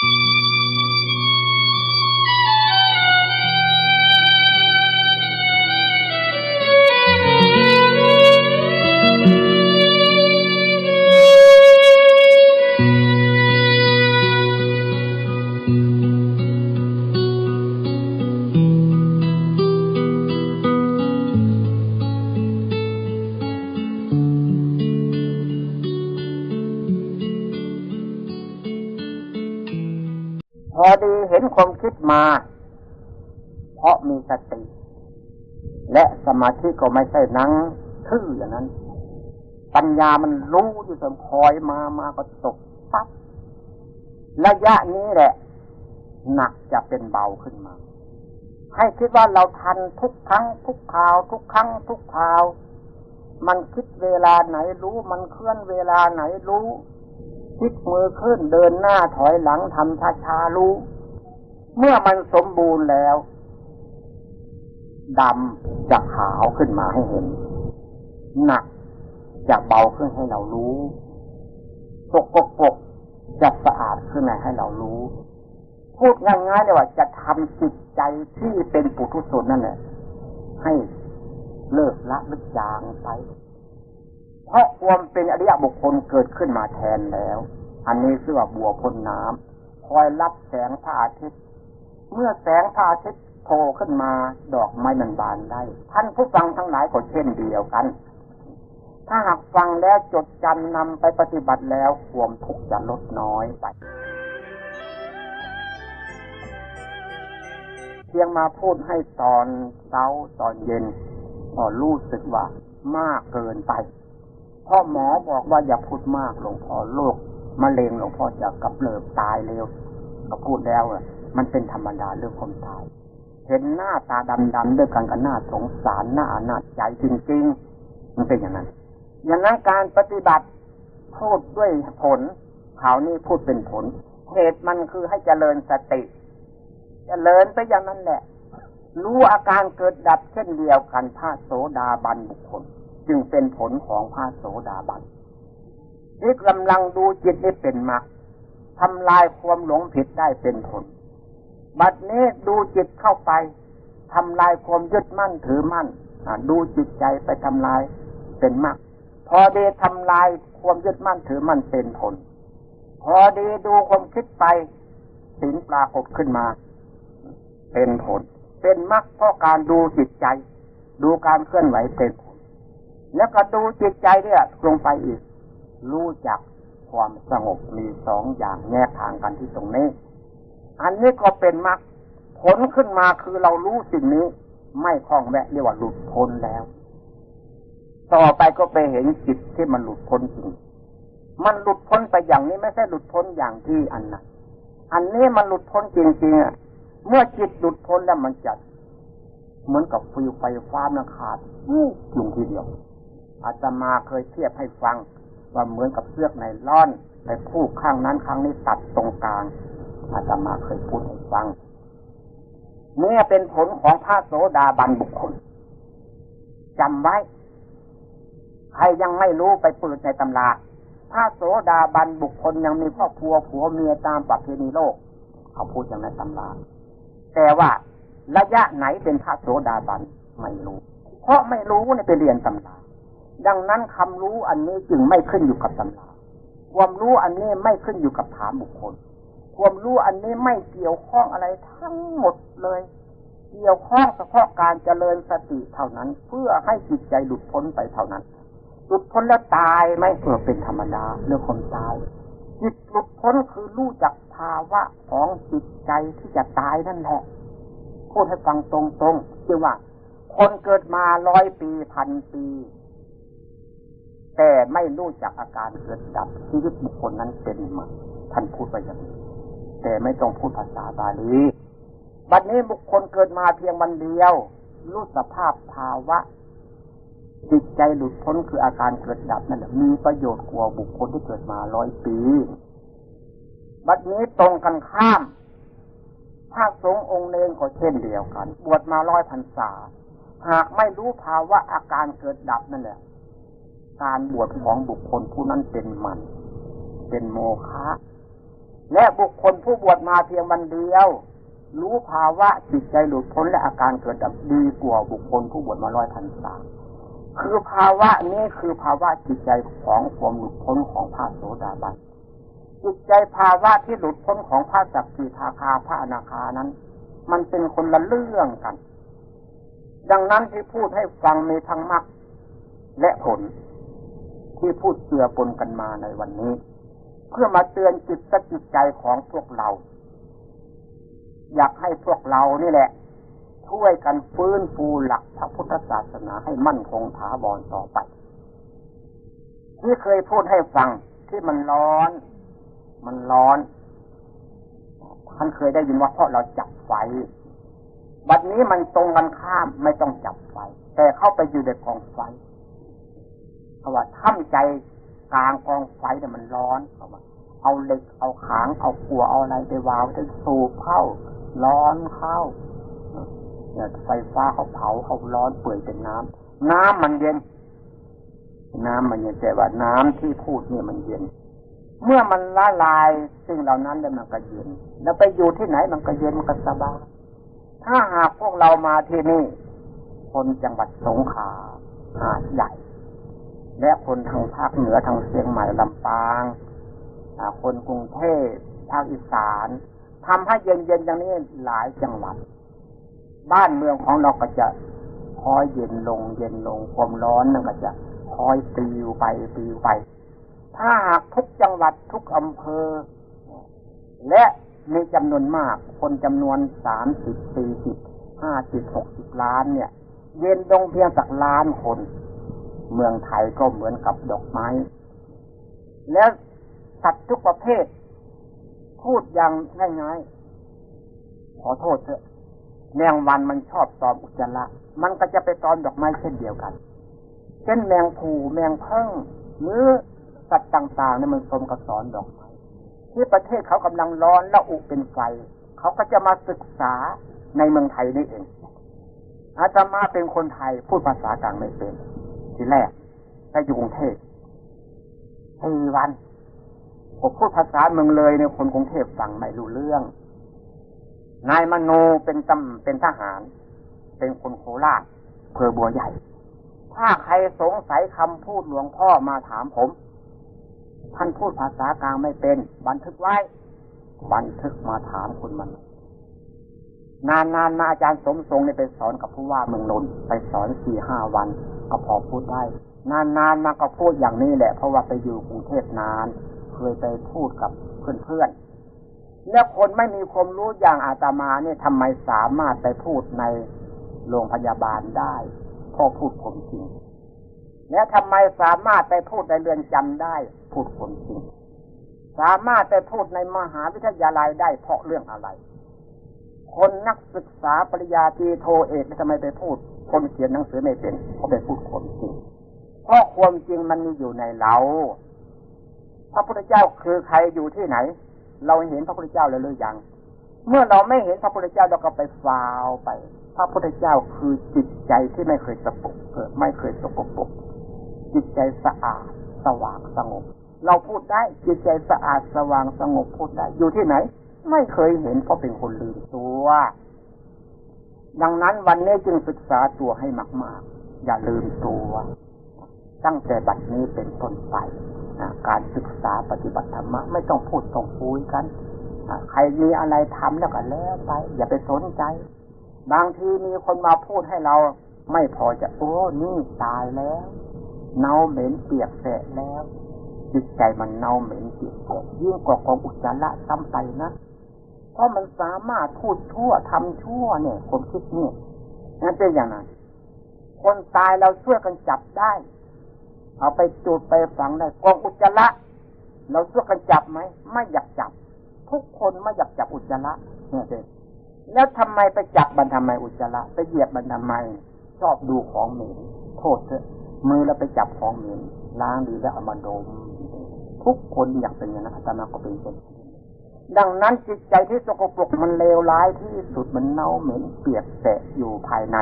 พ อดีเห็นความคิดมา เพราะมีสติ และสมาธิก็ไม่ใช่นั่งทื่ออย่างนั้น ปัญญามันรู้อยู่เสมอคอยมามาก็ตกปั๊บระยะนี้แหละ หนักจะเป็นเบาขึ้นมา ให้คิดว่าเราทันทุกครั้ง ทุกคราว ทุกครั้ง ทุกคราว มันคิดเวลาไหนรู้ มันเคลื่อนเวลาไหนรู้ พลิกมือขึ้นเดินหน้าถอยหลังทำช้าๆรู้เมื่อมันสมบูรณ์แล้วดำจะขาวขึ้นมาให้เห็น หนักจะเบาขึ้นให้เรารู้สกปรกจะสะอาดขึ้นมาให้เรารู้ พูดง่ายๆเลยว่าจะทำจิตใจที่เป็นปุถุชนนั่นแหละให้เลิกละลึกจางไป เพราะความเป็นอริยบุคคลเกิดขึ้นมาแทนแล้ว อันนี้คือว่าบัวพ้นน้ำคอยรับแสงพระอาทิตย์ เมื่อแสงพระอาทิตย์โผล่ขึ้นมาดอกไม้มันบานได้ ท่านผู้ฟังทั้งหลายก็เช่นเดียวกัน ถ้าหากฟังแล้วจดจำนำไปปฏิบัติแล้วความทุกข์จะลดน้อยไปเพียงมาพูดให้ตอนเช้าตอนเย็นพอรู้สึกว่ามากเกินไป พราะหมอบอกว่าอย่าพูดมากหลวงพ่อโรคมะเร็งหลวงพ่อจะกับเลิบตายเร็วก็พูดแล้วอะมันเป็นธรรมดาเรื่องความตาย เห็นหน้าตาดำๆด้วยกันกับหน้าสงสารหน้าอนาจใจจริงๆ มันเป็นอย่างนั้น อย่างนั้นการปฏิบัติพูดด้วยผลข่าวนี้พูดเป็นผล เหตุมันคือให้เจริญสติ เจริญไปอย่างนั้นแหละ รู้อาการเกิดดับเช่นเดียวกันพระโสดาบันบุคคล จึงเป็นผลของพระโสดาบันที่กำลังดูจิตให้เป็นมรรคทำลายความหลงผิดได้เป็นผล บัดนี้ดูจิตเข้าไปทำลายความยึดมั่นถือมั่นดูจิตใจไปทำลายเป็นมรรคพอดีทำลายความยึดมั่นถือมั่นเป็นผล พอดีดูความคิดไปสินปรากฏขึ้นมา เป็นผล เป็นมรรคเพราะการดูจิตใจ ดูการเคลื่อนไหวเป็นผล แล้วก็ดูจิตใจเนี่ยลงไปอีก รู้จักความสงบมีสองอย่างแยกทางกันที่ตรงนี้ อันนี้ก็เป็นมรรคผลขึ้นมาคือเรารู้สิ่งนี้ ไม่คล้องแวะเรียกว่าหลุดพ้นแล้ว ต่อไปก็ไปเห็นจิตที่มันหลุดพ้นจริงมันหลุดพ้นไปอย่างนี้ไม่ใช่หลุดพ้นอย่างที่อันนั้นอันนี้มันหลุดพ้นจริงๆอะเมื่อจิตหลุดพ้นแล้วมันจะเหมือนกับฟิวไฟฟ้ามันขาดวูบลงทีเดียว อาตมาเคยเทียบให้ฟัง ว่าเหมือนกับเสื้อกไนล่อนไปพูกข้างนั้นข้างนี้ตัดตรงกลาง อาตมาเคยพูดให้ฟังเนี่ยเป็นผลของพระโสดาบันบุคคลจำไว้ ใครยังไม่รู้ไปเปิดในตำราพระโสดาบันบุคคลยังมีครอบครัวผัวเมียตามประเพณีโลก เขาพูดอย่างในตำรา แต่ว่าระยะไหนเป็นพระโสดาบันไม่รู้ เพราะไม่รู้เนี่ยไปเรียนตำรา ดังนั้นคำรู้อันนี้จึงไม่ขึ้นอยู่กับตำราความรู้อันนี้ไม่ขึ้นอยู่กับถามบุคคล ความรู้อันนี้ไม่เกี่ยวข้องอะไรทั้งหมดเลย เกี่ยวข้องเฉพาะการเจริญสติเท่านั้น เพื่อให้จิตใจหลุดพ้นไปเท่านั้น หลุดพ้นแล้วตายไหมเออเป็นธรรมดาเรื่องคนตายจิตหลุดพ้นคือรู้จักภาวะของจิตใจที่จะตายนั่นแหละพูดให้ฟังตรงๆคือว่า คนเกิดมาร้อยปีพันปี แต่ไม่รู้จักอาการเกิดดับชีวิตบุคคลนั้นเป็นมาท่านพูดไปอย่างนี้แต่ไม่ต้องพูดภาษาบาลีบัดนี้บุคคลเกิดมาเพียงวันเดียว รู้สภาพภาวะ จิตใจหลุดพ้นคืออาการเกิดดับนั่นแหละมีประโยชน์กว่าบุคคลที่เกิดมาร้อยปี บัดนี้ตรงกันข้ามพระสงฆ์องค์เนงก็เช่นเดียวกัน บวชมาร้อยพรรษา หากไม่รู้ภาวะอาการเกิดดับนั่นแหละ การบวชของบุคคลผู้นั้นเป็นมัน เป็นโมฆะและบุคคลผู้บวชมาเพียงวันเดียว รู้ภาวะจิตใจหลุดพ้นและอาการเกิดดับดีกว่าบุคคลผู้บวชมาร้อยพันสาคือภาวะนี้คือภาวะจิตใจของความหลุดพ้นของพระโสดาบันจิตใจภาวะที่หลุดพ้นของพระสักกิทาคาพระอนาคานั้น มันเป็นคนละเรื่องกัน ดังนั้นที่พูดให้ฟังในทั้งมรรคและผล ที่พูดเจือปนกันมาในวันนี้ เพื่อมาเตือนจิตสจิตใจของพวกเรา อยากให้พวกเรานี่แหละ ช่วยกันฟื้นฟูหลักพระพุทธศาสนาให้มั่นคงถาวรต่อไป ที่เคยพูดให้ฟังที่มันร้อน มันร้อนท่านเคยได้ยินว่าเพราะเราจับไฟบัดนี้มันตรงกันข้ามไม่ต้องจับไฟ แต่เข้าไปอยู่ในกองไฟ เพราะว่าท่ำใจกลางกองไฟเนี่ยมันร้อนเพราะว่าเอาเหล็กเอาขางเอาขัวเอาอะไรไปวางจะสูบเข้า ร้อนเข้าเนี่ยไฟฟ้าเขาเผาเขาร้อนเปื่อยเป็นน้ำน้ำมันเย็น น้ำมันเย็นแต่ว่าน้ำที่พูดเนี่ยมันเย็น เมื่อมันละลายสิ่งเหล่านั้นแล้วมันก็เย็น แล้วไปอยู่ที่ไหนมันก็เย็นมันก็สบายถ้าหากพวกเรามาที่นี่ คนจังหวัดสงขลาหาดใหญ่ และคนทางภาคเหนือทางเชียงใหม่ลำปางคนกรุงเทพภาคอีสานทำให้เย็นๆอย่างนี้หลายจังหวัด บ้านเมืองของเราก็จะคอยเย็นลงเย็นลงความร้อนนั่นก็จะคอยปีวไปปีวไป ถ้าหากทุกจังหวัดทุกอำเภอ และมีจำนวนมากคนจำนวนสามสิบสี่สิบห้าสิบหกสิบล้านเนี่ย เย็นลงเพียงสักล้านคน เมืองไทยก็เหมือนกับดอกไม้ แล้วสัตว์ทุกประเภท พูดอย่างง่ายๆขอโทษเถอะ แมงวันมันชอบตอมอุจจาระมันก็จะไปตอมดอกไม้เช่นเดียวกัน เช่นแมงผูแมงเพิ่งหรือสัตว์ต่างๆเนี่ยมันสมกับสอนดอกไม้ที่ประเทศเขากำลังร้อนและอุเป็นไฟเขาก็จะมาศึกษาในเมืองไทยนี่เองอาตมาเป็นคนไทยพูดภาษากลางไม่เป็น ทีแรกไปอยู่กรุงเทพสี่วันผมพูดภาษาเมืองเลยในคนกรุงเทพฟังไม่รู้เรื่อง นายมโนเป็นตำเป็นทหาร เป็นคนโคราชเพอบัวใหญ่ ถ้าใครสงสัยคำพูดหลวงพ่อมาถามผม ท่านพูดภาษากลางไม่เป็น บันทึกไว้ บันทึกมาถามคุณมัน นานๆมาอาจารย์สมทรงเนี่ยไปสอนกับผู้ว่าเมืองนนท์ไปสอนสี่ห้าวัน ก็พอพูดได้ นานๆมาก็พูดอย่างนี้แหละ เพราะว่าไปอยู่กรุงเทพนาน เคยไปพูดกับเพื่อนๆ แล้วคนไม่มีความรู้อย่างอาตมาเนี่ยทำไมสามารถไปพูดในโรงพยาบาลได้พราะพูดผมจริง แล้วทำไมสามารถไปพูดในเรือนจำได้ พูดผมจริง สามารถไปพูดในมหาวิทยาลัยได้เพราะเรื่องอะไร คนนักศึกษาปริญญาตรีโทเอกทำไมไปพูด คนเขียนหนังสือไม่เป็นเขาไปพูดความจริงเพราะความจริงมันมีอยู่ในเรา พระพุทธเจ้าคือใครอยู่ที่ไหน เราเห็นพระพุทธเจ้าแล้วหรือยัง เมื่อเราไม่เห็นพระพุทธเจ้าเราก็ไปฟาวไป พระพุทธเจ้าคือจิตใจที่ไม่เคยสกปรกไม่เคยสกปรกจิตใจสะอาดสว่างสงบ เราพูดได้จิตใจสะอาดสว่างสงบพูดได้อยู่ที่ไหน ไม่เคยเห็นเพราะเป็นคนลืมตัว ดังนั้นวันนี้จึงศึกษาตัวให้มาก ๆ อย่าลืมตัว ตั้งแต่บัดนี้เป็นต้นไปการศึกษาปฏิบัติธรรมะไม่ต้องพูดต้องคุยกันใครมีอะไรทำแล้วก็แล้วไป อย่าไปสนใจ บางทีมีคนมาพูดให้เราไม่พอจะโอ้นี่ตายแล้วเน่าเหม็นเปียกแสะแล้วจิตใจมันเน่าเหม็นเปียกแสะยิ่งกว่ากองอุจจาระซ้ำไปนะ ราะมันสามารถพูดชั่วทำชั่วเนี่ยความคิดนี่นั่นเป็นอย่างนั้น คนตายเราช่วยกันจับได้ เอาไปจุดไปฝังได้กองอุจจาระเราช่วยกันจับไหมไม่อยากจับ ทุกคนไม่อยากจับอุจจาระเนี่ยเด็แล้วทำไมไปจับมันทำไมอุจจาระไปเหยียบมันทำไม ชอบดูของเหม็นโทษเถอะมือเราไปจับของเหม็นล้างดีแล้วเอามาดม ทุกคนอยากเป็นอย่างนั้นอาตมาก็เป็นเช่น ดังนั้นจิตใจที่สกปรกมันเลวร้ายที่สุดมันเน่าเหม็นเปียกแสะอยู่ภายใน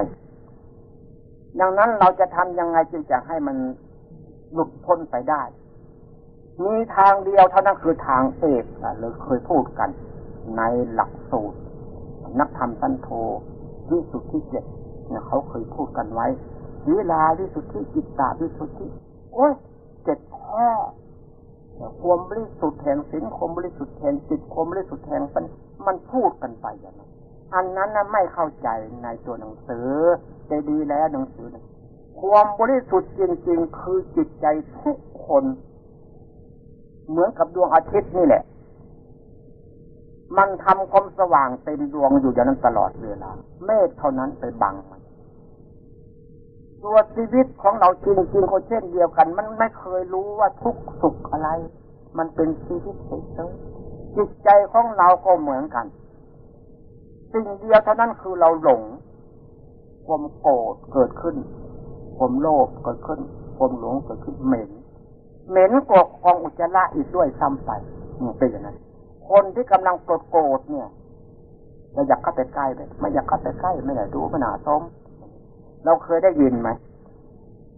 ดังนั้นเราจะทำยังไงจึงจะให้มันหลุดพ้นไปได้ มีทางเดียวเท่านั้นคือทางเอกเลยเคยพูดกัน ในหลักสูตร นักธรรมสันโทวิสุทธิเจ็ดเนี่ยเขาเคยพูดกันไว้วิลาวิสุทธิจิตตาวิสุทธิโอ้ยเจ็ดข้อความบริสุท ธิ์แห่งศีลคมบริสุทธิ์แห่งจิตคมบริสุทธิ์แห่งปัญมันพูดกันไปอย่างนั้นอันนั้นนะไม่เข้าใจในตัวหนังสือใจดีแล้วหนังสือนะความบริสุทธิ์จริงๆ คือจิตใจทุกคน เหมือนกับดวงอาทิตย์นี่แหละ มันทำความสว่างเต็มดวงอยู่อย่างนั้นตลอดเวลา เมฆเท่านั้นไปบังมันตัวชีวิตของเราจริงๆก็เช่นเดียวกัน มันไม่เคยรู้ว่าทุกข์สุขอะไร มันเป็นชีวิตเฉยๆจิตใจของเราก็เหมือนกัน สิ่งเดียวเท่านั้นคือเราหลง ความโกรธเกิดขึ้น ความโลภเกิดขึ้น ความหลงเกิดขึ้นเหม็น เหม็นกว่ากองอุจจาระอีกด้วยซ้ำไปนี่เป็นอย่างนั้น คนที่กำลังโกรธโกรธเนี่ยเราอยากเข้าไปใกล้เลยไม่อยากเข้าไปใกล้ไม่ได้ดูขนาดสมเราเคยได้ยินไหม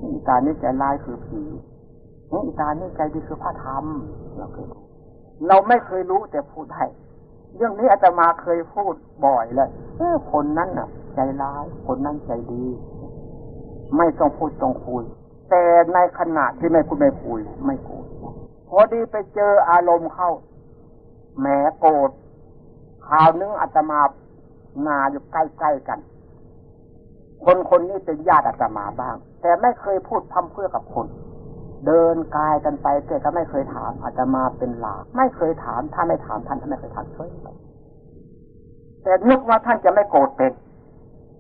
อีตานี่ใจร้ายคือผี นี่อีตานี่ใจดีคือพระธรรมเราเคยรู้เราไม่เคยรู้แต่พูดได้เรื่องนี้อาตมาเคยพูดบ่อยเลยเออคนนั้นน่ะ ใจร้ายคนนั้นใจดี ไม่ต้องพูดต้องคุย แต่ในขณะที่ไม่พูดไม่คุย ไม่พูดพอดีไปเจออารมณ์เข้าแหมโกรธข่าวนึงอาตมานาอยู่ใกล้ๆกัน คนคนนี้เป็นญาติอาตมาบ้าง แต่ไม่เคยพูดพั่มเพื่อกับคน เดินกายกันไปแต่ก็ไม่เคยถาม อาตมาเป็นหลาไม่เคยถามถ้าไม่ถามท่านท่านไม่เคยถามช่วยแต่นึกว่าท่านจะไม่โกรธเป็น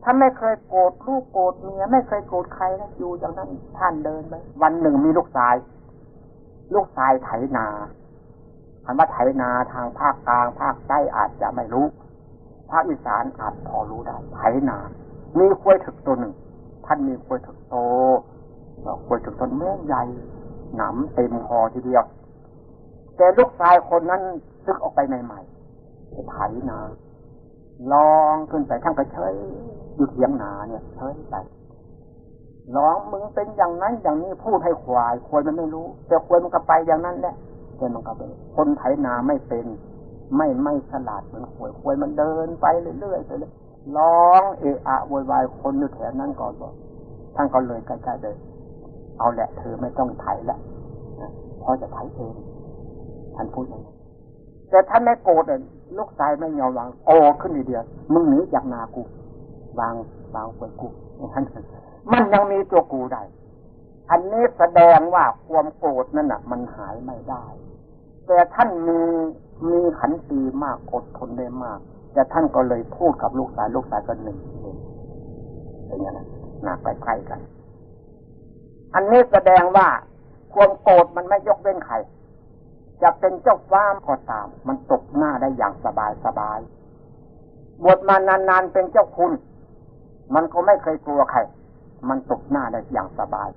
ท่านไม่เคยโกรธลูกโกรธเมียไม่เคยโกรธใครนะอยู่อย่างนั้นท่านเดินไปวันหนึ่งมีลูกชาย ลูกชายไถนาคำว่าไถนาทางภาคกลาง ภาคใต้อาจจะไม่รู้ ภาคอีสานอาจพอรู้ได้ไถนา มีควยถึกตัวหนึ่ง ท่านมีควยถึกโต ควยถึกตนแม่ใหญ่หนำเต็มคอทีเดียว แต่ลูกชายคนนั้นซึกออกไปใหม่ๆไปไถนาลองขึ้นไปทั้งกระเชยอยู่เทียงนาเนี่ยเชยไปร้องมึงเป็นอย่างนั้นอย่างนี้พูดให้ควายควายมันไม่รู้ แต่ควายมันก็ไปอย่างนั้นแหละแต่มันก็เป็นคนไถนาไม่เป็น ไม่ไม่ฉลาดเหมือนควายควายมันเดินไปเรื่อยๆไปเลยร้องเอะอะโวยวายคนอยู่แถวนั้นก่อนบอกท่านก็เลยใกล้ๆเลย เอาแหละเธอไม่ต้องไถละพอจะไถเองท่านพูดอย่างนี้แต่ท่านไม่โกรธเลยลูกชายไม่ยอมวางโกรธขึ้นทีเดียวมึงหนีจากนากูวางวางควยกูท่านมันยังมีตัวกูได้ อันนี้แสดงว่าความโกรธนั่นน่ะ มันหายไม่ได้ แต่ท่านมีมีขันตีมากอดทนได้มาก แต่ท่านก็เลยพูดกับลูกชายลูกชายก็หนึ่งเองอย่างนี้นะหนักใกล้ๆกัน อันนี้แสดงว่าความโกรธมันไม่ยกเว้นใครจะเป็นเจ้าฟ้ามก็ตาม มันตกหน้าได้อย่างสบายสบายบวชมานานๆเป็นเจ้าคุณ มันก็ไม่เคยกลัวใคร มันตกหน้าได้อย่างสบาย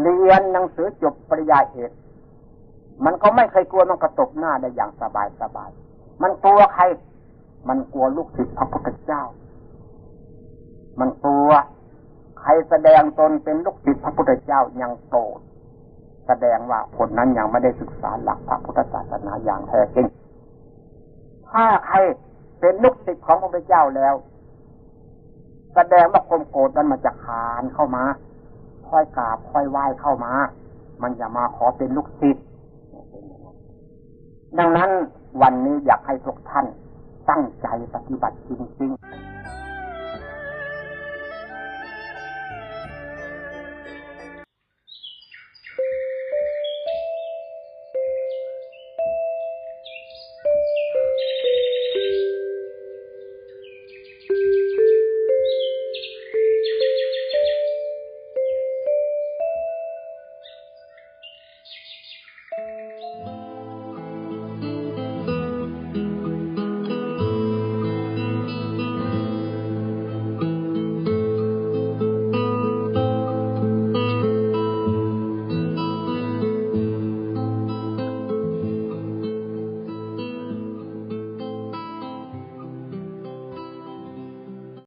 เรียนหนังสือจบปริญญาเอก มันก็ไม่เคยกลัวมันก็ตกหน้าได้อย่างสบายสบาย มันกลัวใคร มันกลัวลูกศิษย์พระพุทธเจ้า มันกลัว ใครแสดงตนเป็นลูกศิษย์พระพุทธเจ้ายังโกรธแสดงว่าคนนั้นยังไม่ได้ศึกษาหลักพระพุทธศาสนาอย่างแท้จริง ถ้าใครเป็นลูกศิษย์ของพระพุทธเจ้าแล้ว แสดงว่าความโกรธนั้นมันจะคานเข้ามา ค่อยกราบค่อยไหว้เข้ามา มันจะมาขอเป็นลูกศิษย์ดังนั้นวันนี้อยากให้ทุกท่านตั้งใจปฏิบัติจริงๆ